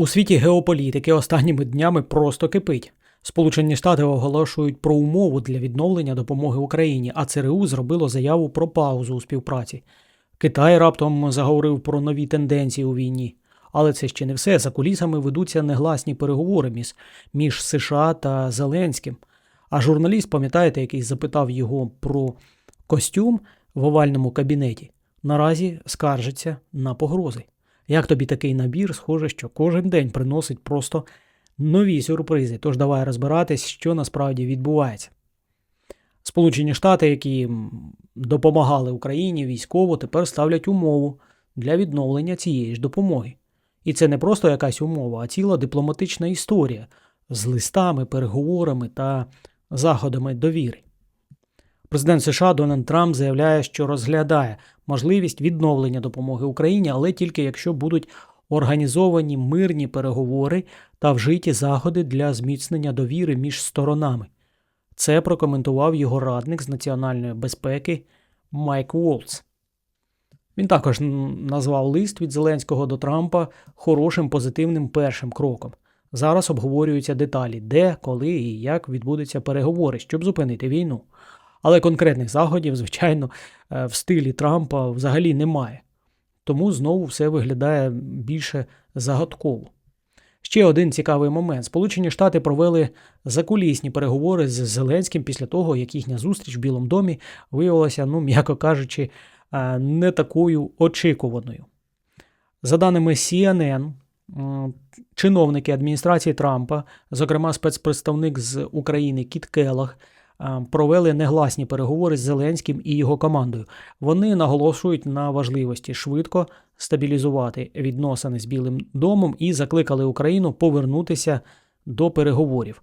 У світі геополітики останніми днями просто кипить. Сполучені Штати оголошують про умову для відновлення допомоги Україні, а ЦРУ зробило заяву про паузу у співпраці. Китай раптом заговорив про нові тенденції у війні. Але це ще не все. За кулісами ведуться негласні переговори між, між США та Зеленським. А журналіст, пам'ятаєте, який запитав його про костюм в овальному кабінеті, наразі скаржиться на погрози. Як тобі такий набір, схоже, що кожен день приносить просто нові сюрпризи. Тож давай розбиратись, що насправді відбувається. Сполучені Штати, які допомагали Україні військово, тепер ставлять умову для відновлення цієї ж допомоги. І це не просто якась умова, а ціла дипломатична історія з листами, переговорами та заходами довіри. Президент США Дональд Трамп заявляє, що розглядає можливість відновлення допомоги Україні, але тільки якщо будуть організовані мирні переговори та вжиті заходи для зміцнення довіри між сторонами. Це прокоментував його радник з національної безпеки Майк Волц. Він також назвав лист від Зеленського до Трампа хорошим позитивним першим кроком. Зараз обговорюються деталі, де, коли і як відбудуться переговори, щоб зупинити війну. Але конкретних заходів, звичайно, е, в стилі Трампа взагалі немає. Тому знову все виглядає більше загадково. Ще один цікавий момент: Сполучені Штати провели закулісні переговори з Зеленським після того, як їхня зустріч в Білому домі виявилася, ну, м'яко кажучи, е, не такою очікуваною. За даними CNN, чиновники адміністрації Трампа, зокрема спецпредставник з України Кіт Келлах, е, провели негласні переговори з Зеленським і його командою. Вони наголошують на важливості швидко стабілізувати відносини з Білим домом і закликали Україну повернутися до переговорів.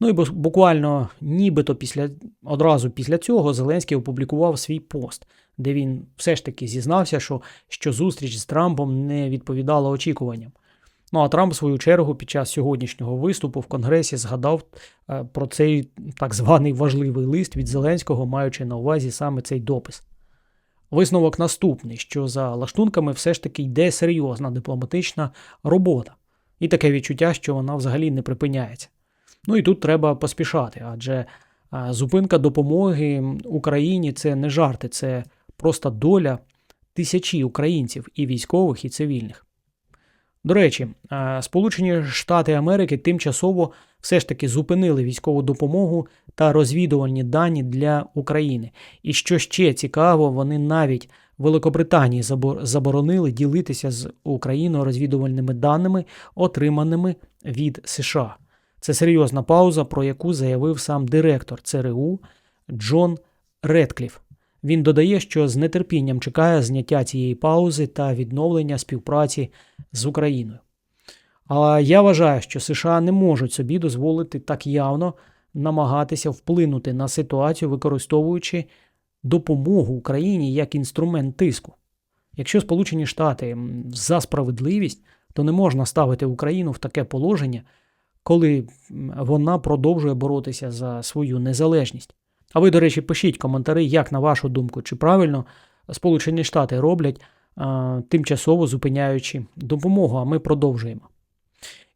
Ну і бу- буквально нібито після одразу після цього Зеленський опублікував свій пост, де він все ж таки зізнався, що, що зустріч з Трампом не відповідала очікуванням. Ну а Трамп, в свою чергу, під час сьогоднішнього виступу в Конгресі згадав е, про цей так званий важливий лист від Зеленського, маючи на увазі саме цей допис. Висновок наступний, що за лаштунками все ж таки йде серйозна дипломатична робота, і таке відчуття, що вона взагалі не припиняється. Ну і тут треба поспішати, адже зупинка допомоги Україні це не жарти, це просто доля тисячі українців і військових, і цивільних. До речі, Сполучені Штати Америки тимчасово все ж таки зупинили військову допомогу та розвідувальні дані для України. І що ще цікаво, вони навіть Великобританії забор- заборонили ділитися з Україною розвідувальними даними, отриманими від США. Це серйозна пауза, про яку заявив сам директор ЦРУ Джон Редкліф. Він додає, що з нетерпінням чекає зняття цієї паузи та відновлення співпраці з Україною. Але я вважаю, що США не можуть собі дозволити так явно намагатися вплинути на ситуацію, використовуючи допомогу Україні як інструмент тиску. Якщо Сполучені Штати за справедливість, то не можна ставити Україну в таке положення, коли вона продовжує боротися за свою незалежність. А ви, до речі, пишіть коментарі, як на вашу думку, чи правильно Сполучені Штати роблять, тимчасово зупиняючи допомогу, а ми продовжуємо.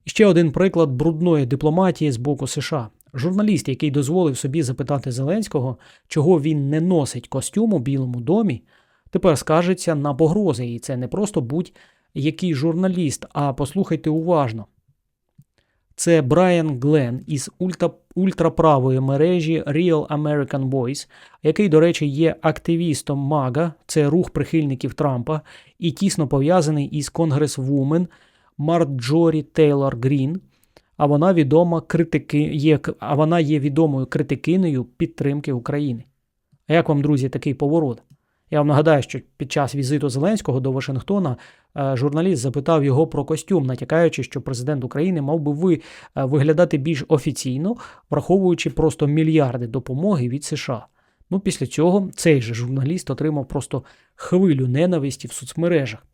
І ще один приклад брудної дипломатії з боку США. Журналіст, який дозволив собі запитати Зеленського, чого він не носить костюм у Білому домі, тепер скаржиться на погрози. І це не просто будь-який журналіст, а послухайте уважно. Це Брайан Глен із ульта, ультраправої мережі Real American Voice, який, до речі, є активістом МАГА, це рух прихильників Трампа, і тісно пов'язаний із конгресвумен Марджорі Тейлор Грін. А вона відома критики, є, а вона є відомою критикинею підтримки України. А як вам, друзі, такий поворот? Я вам нагадаю, що під час візиту Зеленського до Вашингтона е, журналіст запитав його про костюм, натякаючи, що президент України мав би ви, е, виглядати більш офіційно, враховуючи просто мільярди допомоги від США. Ну, після цього цей же журналіст отримав просто хвилю ненависті в соцмережах.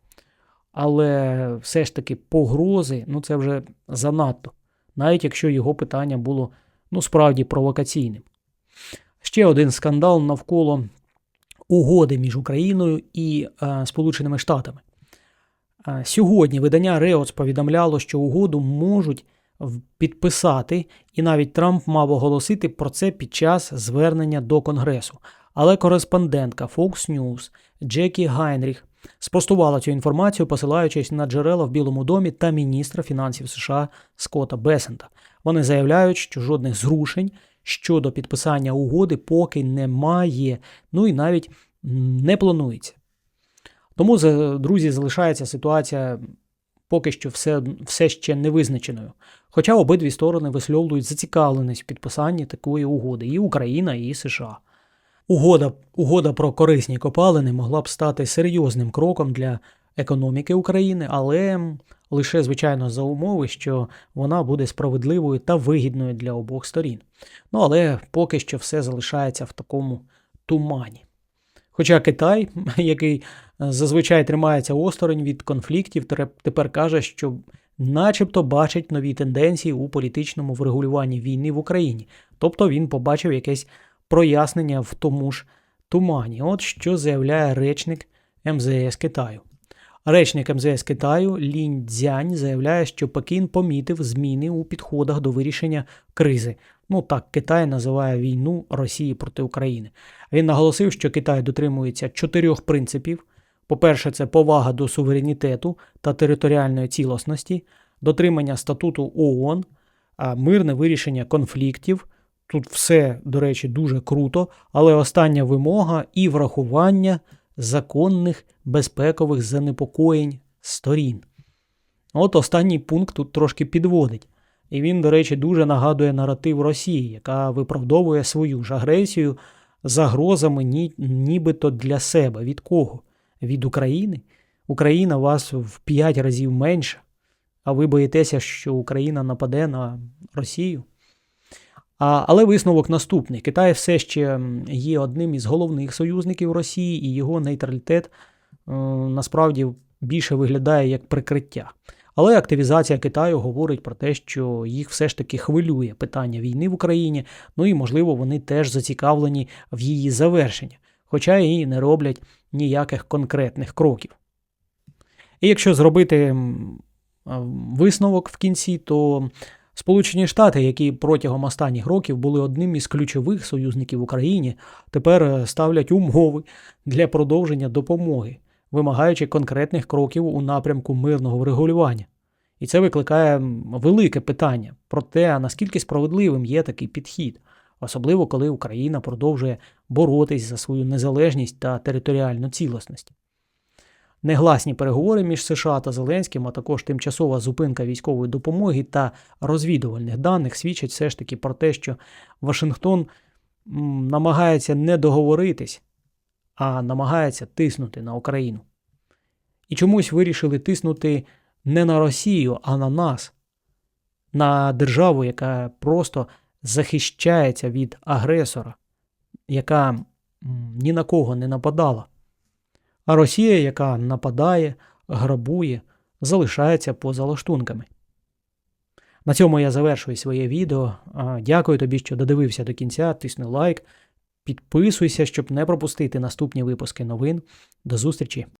Але все ж таки погрози, ну це вже занадто, навіть якщо його питання було ну справді провокаційним. Ще один скандал навколо угоди між Україною і е, Сполученими Штатами. Сьогодні видання Реоц повідомляло, що угоду можуть підписати, і навіть Трамп мав оголосити про це під час звернення до Конгресу. Але кореспондентка Fox News Джекі Гайнріх спростувала цю інформацію, посилаючись на джерела в Білому домі та міністра фінансів США Скотта Бесента. Вони заявляють, що жодних зрушень щодо підписання угоди поки немає, ну і навіть не планується. Тому, друзі, залишається ситуація поки що все, все ще невизначеною. Хоча обидві сторони висловлюють зацікавленість в підписанні такої угоди і Україна, і США. Угода, угода про корисні копалини могла б стати серйозним кроком для економіки України, але лише, звичайно, за умови, що вона буде справедливою та вигідною для обох сторін. Ну але поки що все залишається в такому тумані. Хоча Китай, який е, зазвичай тримається осторонь від конфліктів, тепер каже, що начебто бачить нові тенденції у політичному врегулюванні війни в Україні. Тобто він побачив якесь прояснення в тому ж тумані. От що заявляє речник МЗС Китаю. Речник МЗС Китаю Лінь Цзянь заявляє, що Пекін помітив зміни у підходах до вирішення кризи. Ну так Китай називає війну Росії проти України. Він наголосив, що Китай дотримується чотирьох принципів. По-перше, це повага до суверенітету та територіальної цілісності, дотримання статуту ООН, мирне вирішення конфліктів. Тут все, до речі, дуже круто, але остання вимога і врахування законних безпекових занепокоєнь сторін. От останній пункт тут трошки підводить. І він, до речі, дуже нагадує наратив Росії, яка виправдовує свою ж агресію загрозами ні, нібито для себе. Від кого? Від України? Україна вас в 5 разів менше, а ви боїтеся, що Україна нападе на Росію? Але висновок наступний: Китай все ще є одним із головних союзників Росії, і його нейтралітет е, насправді більше виглядає як прикриття. Але активізація Китаю говорить про те, що їх все ж таки хвилює питання війни в Україні, ну і, можливо, вони теж зацікавлені в її завершенні, хоча і не роблять ніяких конкретних кроків. І якщо зробити висновок в кінці, то Сполучені Штати, які протягом останніх років були одним із ключових союзників Україні, тепер е, ставлять умови для продовження допомоги, вимагаючи конкретних кроків у напрямку мирного врегулювання. І це викликає велике питання про те, наскільки справедливим є такий підхід, особливо коли Україна продовжує боротись за свою незалежність та територіальну цілісність. Негласні переговори між США та Зеленським, а також тимчасова зупинка військової допомоги та розвідувальних даних свідчать все ж таки про те, що Вашингтон намагається не договоритись, а намагається тиснути на Україну. І чомусь вирішили тиснути не на Росію, а на нас, на державу, яка просто захищається від агресора, яка ні на кого не нападала. А Росія, яка нападає, грабує, залишається поза лаштунками. На цьому я завершую своє відео. Дякую тобі, що додивився до кінця. Тисни лайк, підписуйся, щоб не пропустити наступні випуски новин. До зустрічі!